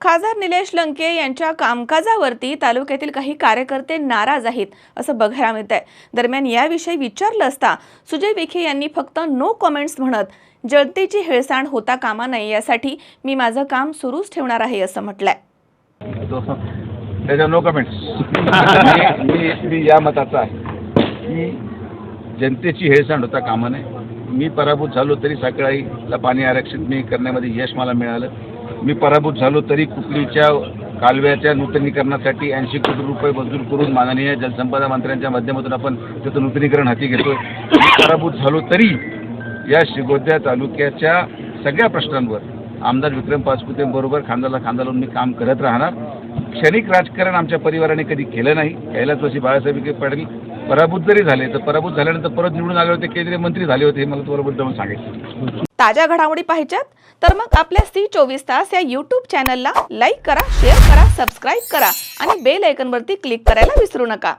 खासदार निलेश लंके यांच्या कामकाजावरती तालुक्यातील काही कार्यकर्ते नाराज आहेत असं बघायला मिळत आहे दरम्यान याविषयी विचारलं असता सुजय विखे यांनी फक्त नो कॉमेंट्स म्हणत जनतेची हेळसांड होता कामा नये यासाठी मी माझं काम सुरूच ठेवणार आहे असं म्हटलंय. त्याच्या नो कमेंट्स मी या मताचा आहे की जनतेची हेळसांड होता कामा नये. मी पराभूत झालो तरी सकाळीला पाणी आरक्षण मी करण्यामध्ये यश मला मिळालं. मी पराभूत झालो तरी कुकलीच्या कालव्याच्या नूतनीकरणासाठी ऐंशी कोटी रुपये मंजूर करून माननीय जलसंपदा मंत्र्यांच्या माध्यमातून आपण त्याचं नूतनीकरण हाती घेतोय. पराभूत झालो तरी या शिगोद्या तालुक्याच्या सगळ्या प्रश्नांवर आमदार विक्रम पाचपुतेंबरोबर खांद्याला खांदा लावून मी काम करत राहणार. क्षणिक राजकारण आमच्या परिवाराने कधी केलं नाही. यायलाच वर्षी बाळासाहेब विखे पाटील पराभूत जरी झाले तर पराभूत झाल्यानंतर परत निवडून आले होते केंद्रीय मंत्री झाले होते हे मला तुम्हाला जाऊन सांगितलं ताज्या घडामोडी पाहिजेत तर मग आपल्या सी चोवीस तास या यूट्यूब चॅनलला लाईक करा शेअर करा सबस्क्राईब करा आणि बेल आयकॉनवरती क्लिक करायला विसरू नका.